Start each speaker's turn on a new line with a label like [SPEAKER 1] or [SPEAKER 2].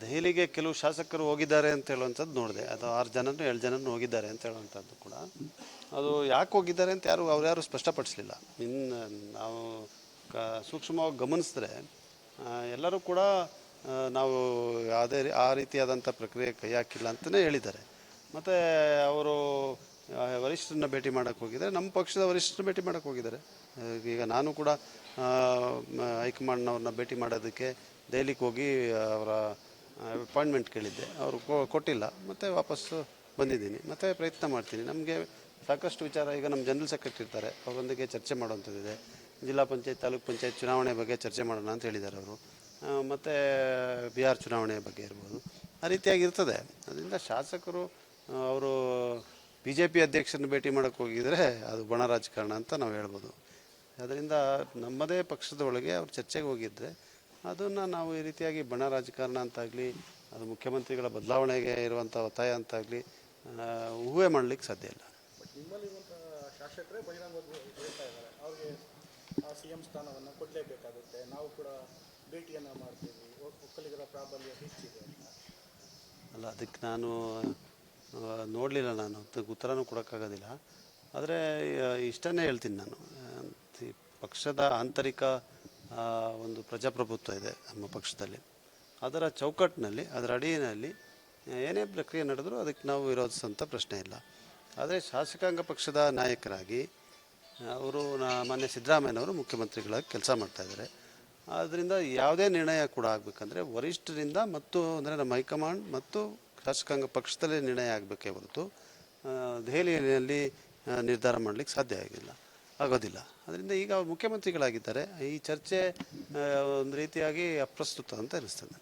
[SPEAKER 1] ದೆಹಲಿಗೆ ಕೆಲವು ಶಾಸಕರು ಹೋಗಿದ್ದಾರೆ ಅಂತ ಹೇಳುವಂಥದ್ದು ನೋಡಿದೆ. ಅದು ಆರು ಜನನು ಏಳು ಜನನು ಹೋಗಿದ್ದಾರೆ ಅಂತ ಹೇಳುವಂಥದ್ದು ಕೂಡ. ಅದು ಯಾಕೆ ಹೋಗಿದ್ದಾರೆ ಅಂತ ಯಾರು ಅವ್ರು ಯಾರು ಸ್ಪಷ್ಟಪಡಿಸಲಿಲ್ಲ. ಇನ್ನು ನಾವು ಕ, ಸೂಕ್ಷ್ಮವಾಗಿ ಗಮನಿಸಿದ್ರೆ ಎಲ್ಲರೂ ಕೂಡ ನಾವು ಯಾವುದೇ ಆ ರೀತಿಯಾದಂಥ ಪ್ರಕ್ರಿಯೆ ಕೈ ಹಾಕಿಲ್ಲ ಅಂತಲೇ ಹೇಳಿದ್ದಾರೆ. ಮತ್ತು, ಅವರು ವರಿಷ್ಠರನ್ನ ಭೇಟಿ ಮಾಡೋಕ್ಕೆ ಹೋಗಿದ್ದಾರೆ. ನಮ್ಮ ಪಕ್ಷದ ವರಿಷ್ಠರನ್ನ ಭೇಟಿ ಮಾಡೋಕ್ಕೆ ಹೋಗಿದ್ದಾರೆ. ಈಗ ನಾನು ಕೂಡ ಹೈಕಮಾಂಡ್ನವ್ರನ್ನ ಭೇಟಿ ಮಾಡೋದಕ್ಕೆ ದೆಹಲಿಗೆ ಹೋಗಿ ಅವರ ಅಪಾಯಿಂಟ್ಮೆಂಟ್ ಕೇಳಿದ್ದೆ. ಅವರು ಕೊಟ್ಟಿಲ್ಲ. ಮತ್ತು ವಾಪಸ್ಸು ಬಂದಿದ್ದೀನಿ. ಮತ್ತು ಪ್ರಯತ್ನ ಮಾಡ್ತೀನಿ. ನಮಗೆ ಸಾಕಷ್ಟು ವಿಚಾರ, ಈಗ ನಮ್ಮ ಜನರಲ್ ಸೆಕ್ರೆಟರಿ ಇರ್ತಾರೆ. ಅವರೊಂದಿಗೆ ಚರ್ಚೆ ಮಾಡುವಂಥದ್ದಿದೆ. ಜಿಲ್ಲಾ ಪಂಚಾಯತ್, ತಾಲೂಕು ಪಂಚಾಯತ್ ಚುನಾವಣೆ ಬಗ್ಗೆ ಚರ್ಚೆ ಮಾಡೋಣ ಅಂತ ಹೇಳಿದ್ದಾರೆ ಅವರು. ಮತ್ತು ಬಿಹಾರ್ ಚುನಾವಣೆ ಬಗ್ಗೆ ಇರ್ಬೋದು. ಆ ರೀತಿಯಾಗಿ ಇರ್ತದೆ. ಅದರಿಂದ ಶಾಸಕರು ಅವರು ಬಿ ಜೆ ಪಿ ಅಧ್ಯಕ್ಷರನ್ನ ಭೇಟಿ ಮಾಡೋಕ್ಕೆ ಹೋಗಿದರೆ ಅದು ಬಣ ರಾಜಕಾರಣ ಅಂತ ನಾವು ಹೇಳ್ಬೋದು. ಅದರಿಂದ ನಮ್ಮದೇ ಪಕ್ಷದ ಒಳಗೆ ಅವ್ರು ಚರ್ಚೆಗೆ ಹೋಗಿದ್ದರೆ ಅದನ್ನು ನಾವು ಈ ರೀತಿಯಾಗಿ ಬಣ ರಾಜಕಾರಣ ಅಂತಾಗಲಿ ಅದು ಮುಖ್ಯಮಂತ್ರಿಗಳ ಬದಲಾವಣೆಗೆ ಇರುವಂಥ ಒತ್ತಾಯ ಅಂತಾಗಲಿ ಊಹೆ ಮಾಡಲಿಕ್ಕೆ ಸಾಧ್ಯ ಇಲ್ಲ. ಅಲ್ಲ ಅದಕ್ಕೆ ನಾನು ನೋಡಲಿಲ್ಲ ನಾನು ಅದಕ್ಕೆ ಉತ್ತರನೂ ಕೊಡೋಕ್ಕಾಗೋದಿಲ್ಲ. ಆದರೆ ಇಷ್ಟನ್ನೇ ಹೇಳ್ತೀನಿ ನಾನು. ಪಕ್ಷದ ಆಂತರಿಕ ಒಂದು ಪ್ರಜಾಪ್ರಭುತ್ವ ಇದೆ ನಮ್ಮ ಪಕ್ಷದಲ್ಲಿ. ಅದರ ಚೌಕಟ್ಟಿನಲ್ಲಿ ಅದರ ಅಡಿಯಲ್ಲಿ, ಏನೇ ಪ್ರಕ್ರಿಯೆ ನಡೆದರೂ ಅದಕ್ಕೆ ನಾವು ವಿರೋಧಿಸುವಂಥ ಪ್ರಶ್ನೆ ಇಲ್ಲ. ಆದರೆ ಶಾಸಕಾಂಗ ಪಕ್ಷದ ನಾಯಕರಾಗಿ, ಅವರು ನಾ, ಮಾನ್ಯ ಸಿದ್ದರಾಮಯ್ಯನವರು ಮುಖ್ಯಮಂತ್ರಿಗಳಾಗಿ ಕೆಲಸ ಮಾಡ್ತಾಯಿದ್ದಾರೆ ಆದ್ದರಿಂದ ಯಾವುದೇ ನಿರ್ಣಯ ಕೂಡ ಆಗಬೇಕಂದ್ರೆ ವರಿಷ್ಠರಿಂದ ಮತ್ತು ಅಂದರೆ ನಮ್ಮ ಹೈಕಮಾಂಡ್ ಮತ್ತು ಶಾಸಕಾಂಗ ಪಕ್ಷದಲ್ಲೇ ನಿರ್ಣಯ ಆಗಬೇಕೇ ಹೊರತು ದೆಹಲಿಯಲ್ಲಿ ನಿರ್ಧಾರ ಮಾಡಲಿಕ್ಕೆ ಸಾಧ್ಯ ಆಗಿಲ್ಲ, ಆಗೋದಿಲ್ಲ. ಅದರಿಂದ ಈಗ ಮುಖ್ಯಮಂತ್ರಿಗಳಾಗಿದ್ದಾರೆ. ಈ ಚರ್ಚೆ ಒಂದು ರೀತಿಯಾಗಿ ಅಪ್ರಸ್ತುತ ಅಂತ ಅನಿಸ್ತದೆ